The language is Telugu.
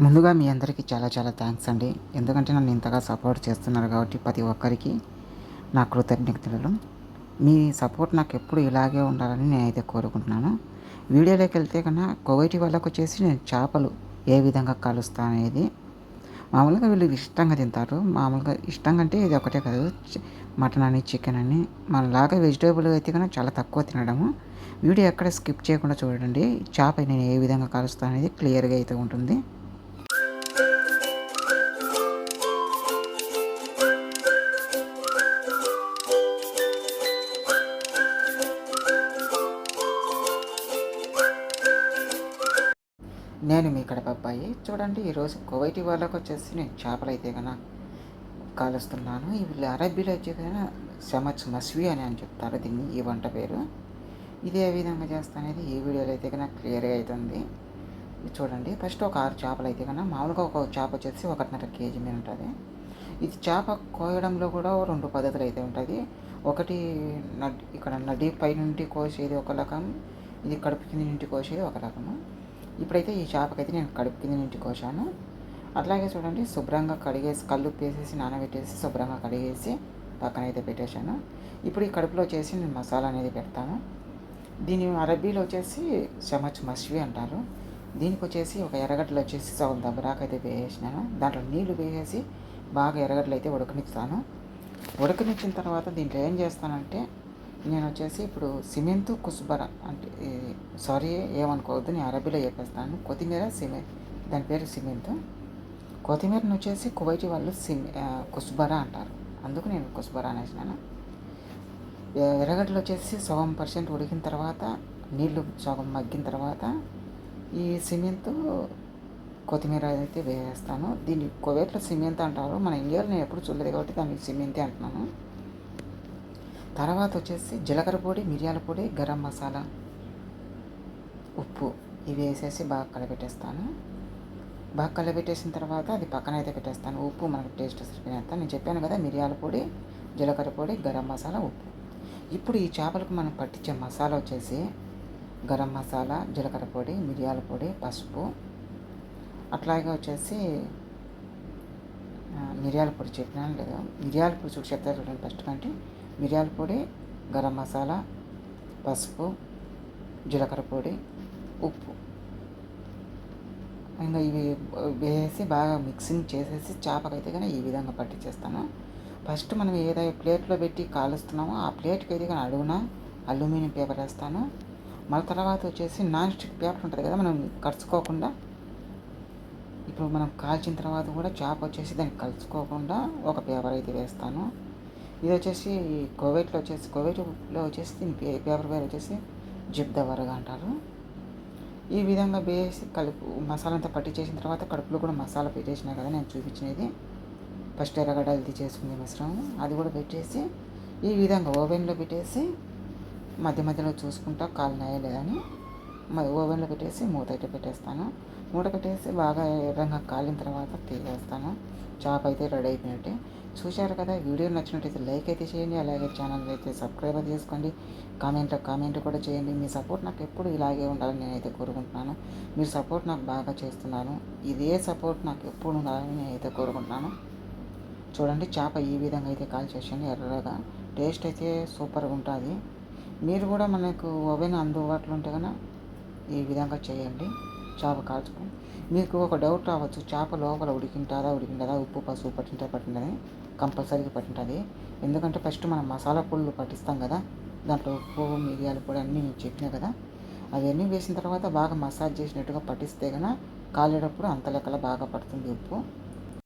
ముందుగా మీ అందరికీ చాలా చాలా థ్యాంక్స్ అండి. ఎందుకంటే నన్ను ఇంతగా సపోర్ట్ చేస్తున్నారు కాబట్టి ప్రతి ఒక్కరికి నా కృతజ్ఞతలు. మీ సపోర్ట్ నాకు ఎప్పుడు ఇలాగే ఉండాలని నేనైతే కోరుకుంటున్నాను. వీడియోలోకి వెళ్తే కన్నా కోవైటి వాళ్ళకు వచ్చేసి నేను చేపలు ఏ విధంగా కలుస్తా అనేది మామూలుగా వీళ్ళు ఇష్టంగా తింటారు. మామూలుగా ఇష్టంగా అంటే ఇది ఒకటే కాదు. మటన్ అని చికెన్ అని మనలాగా వెజిటేబుల్ అయితే కన్నా చాలా తక్కువ తినడము. వీడియో ఎక్కడ స్కిప్ చేయకుండా చూడండి. చేప నేను ఏ విధంగా కలుస్తాను అనేది క్లియర్గా అయితే ఉంటుంది. నేను మీ కడప అబ్బాయి. చూడండి ఈరోజు కువైటి వాళ్ళకి వచ్చేసి నేను చేపలు అయితే కన్నా కాలుస్తున్నాను ఇవి అరబ్బీలో వచ్చే సమచ్ మస్వి అని అని చెప్తారు దీన్ని ఈ వంట పేరు. ఇది ఏ విధంగా చేస్తానేది ఈ వీడియోలో అయితే కన్నా క్లియర్గా అవుతుంది చూడండి ఫస్ట్ ఒక ఆరు చేపలు అయితే కన్నా మామూలుగా ఒక చేప వచ్చేసి ఒకటిన్నర కేజీ మీద ఉంటుంది. ఇది చేప కోయడంలో కూడా రెండు పద్ధతులు అయితే ఉంటుంది. ఒకటి నడ్ ఇక్కడ నడి పై నుండి కోసేది ఒక రకం ఇది కడుపు కింద నుండి కోసేది ఒక రకము. ఇప్పుడైతే ఈ చేపకైతే నేను కడుపు కింద నుంచి కోసాను. అట్లాగే చూడండి శుభ్రంగా కడిగేసి కళ్ళు వేసేసి నానబెట్టేసి శుభ్రంగా కడిగేసి పక్కన అయితే పెట్టేశాను. ఇప్పుడు ఈ కడుపులో వచ్చేసి నేను మసాలా అనేది పెడతాను. దీని అరబీలో వచ్చేసి చమచ్ మస్వి అంటారు. దీనికి వచ్చేసి ఒక ఎర్రగడ్డలు వచ్చేసి సగం దబ్బరాకైతే వేసేసినాను. దాంట్లో నీళ్ళు వేసేసి బాగా ఎర్రగడ్డలు అయితే ఉడకనిస్తాను. ఉడకనిచ్చిన తర్వాత దీంట్లో ఏం చేస్తానంటే నేను వచ్చేసి ఇప్పుడు సిమెంత్ కుస్బర అంటే సారీ ఏమనుకోవద్దు నేను అరబీలో చెప్పేస్తాను. కొత్తిమీర సిమెంట్ దాని పేరు సిమెంట్. కొత్తిమీరను వచ్చేసి కువైటి వాళ్ళు సిమ్ కుస్బరా అంటారు. అందుకు నేను కుసుబర అనేసినాను. ఎర్రగడ్డలు వచ్చేసి సగం పర్సెంట్ ఉడికిన తర్వాత నీళ్ళు సగం మగ్గిన తర్వాత ఈ సిమెంట్ కొత్తిమీర అయితే వేస్తాను దీన్ని కువైట్లో సిమెంట్ అంటారు. మన ఇండియాలో నేను ఎప్పుడు చూడలేదు కాబట్టి దాన్ని సిమెంతే అంటున్నాను. తర్వాత వచ్చేసి జీలకర్ర పొడి మిరియాల పొడి గరం మసాలా ఉప్పు. ఇవి వేసేసి బాగా కలపెట్టేస్తాను బాగా కలపెట్టేసిన తర్వాత అది పక్కన అయితే పెట్టేస్తాను. ఉప్పు మనకు టేస్ట్ సరిపోయినంత. నేను చెప్పాను కదా మిరియాల పొడి జీలకర్ర పొడి గరం మసాలా ఉప్పు. ఇప్పుడు ఈ చేపలకు మనం పట్టించే మసాలా వచ్చేసి గరం మసాలా జీలకర్ర పొడి మిరియాల పొడి పసుపు. అట్లాగే వచ్చేసి మిరియాల పొడి చెప్పినాను లేదా. మిరియాల పొడి చూసి చెప్తారు చూడండి ఫస్ట్ కంటే. మిరియాల పొడి గరం మసాలా పసుపు జీలకర్ర పొడి ఉప్పు. ఇంకా ఇవి వేసి బాగా మిక్సింగ్ చేసేసి చేపకైతే కానీ ఈ విధంగా పట్టించేస్తాను. ఫస్ట్ మనం ఏదైతే ప్లేట్లో పెట్టి కాలుస్తున్నామో ఆ ప్లేట్కి అయితే కానీ అడుగున అల్యూమినియం పేపర్ వేస్తాను. మళ్ళీ తర్వాత వచ్చేసి నాన్ స్టిక్ పేపర్ ఉంటుంది కదా మనం కలుసుకోకుండా. ఇప్పుడు మనం కాల్చిన తర్వాత కూడా చేప వచ్చేసి దాన్ని కలుసుకోకుండా ఒక పేపర్ అయితే వేస్తాను. ఇది వచ్చేసి కోవైట్లో వచ్చేసి కోవైట్లో వచ్చేసి దీని పేపర్ పేరు వచ్చేసి జిప్ దవర్గా అంటారు. ఈ విధంగా వేసి కలుపు మసాలా అంతా పట్టి చేసిన తర్వాత కడుపులో కూడా మసాలా పెట్టేసినా కదా నేను చూపించినది. ఫస్ట్ ఎర్రగడ్డ ఇది చేసుకునే మిశ్రమం. అది కూడా పెట్టేసి ఈ విధంగా ఓవెన్లో పెట్టేసి మధ్య మధ్యలో చూసుకుంటా కాలినాయా లేదని ఓవెన్లో పెట్టేసి మూత అయితే పెట్టేస్తాను. మూట బాగా ఎర్రంగా కాలిన తర్వాత తీసేస్తాను. చాప్ అయితే రెడీ అయిపోయినట్టే. చూశారు కదా వీడియో నచ్చినట్టయితే లైక్ అయితే చేయండి అలాగే ఛానల్ అయితే సబ్స్క్రైబ్ చేసుకోండి. కామెంట్ కామెంట్ కూడా చేయండి. మీ సపోర్ట్ నాకు ఎప్పుడు ఇలాగే ఉండాలని నేనైతే కోరుకుంటున్నాను. మీరు సపోర్ట్ నాకు బాగా చేస్తున్నాను. ఇదే సపోర్ట్ నాకు ఎప్పుడు ఉండాలని నేనైతే కోరుకుంటున్నాను. చూడండి చేప ఈ విధంగా అయితే కాల్ చేసాను ఎర్రగా టేస్ట్ అయితే సూపర్గా ఉంటుంది. మీరు కూడా మనకు ఓవెన్ అందుబాటులో ఉంటే కనుక ఈ విధంగా చేయండి. చేప కాల్చుకో. మీకు ఒక డౌట్ రావచ్చు చేప లోపల ఉడికింటారా ఉడికింటారా ఉప్పు పసుపు పట్టింటా పట్టింటది కంపల్సరీగా పట్టింటుంది. ఎందుకంటే ఫస్ట్ మనం మసాలా పొడులు పట్టిస్తాం కదా దాంట్లో ఉప్పు మిరియాల పొడి అన్నీ నేను చెప్పినా కదా అవన్నీ వేసిన తర్వాత బాగా మసాజ్ చేసినట్టుగా పట్టిస్తే కనుక కాలేటప్పుడు అంత లెక్కల బాగా పడుతుంది ఉప్పు.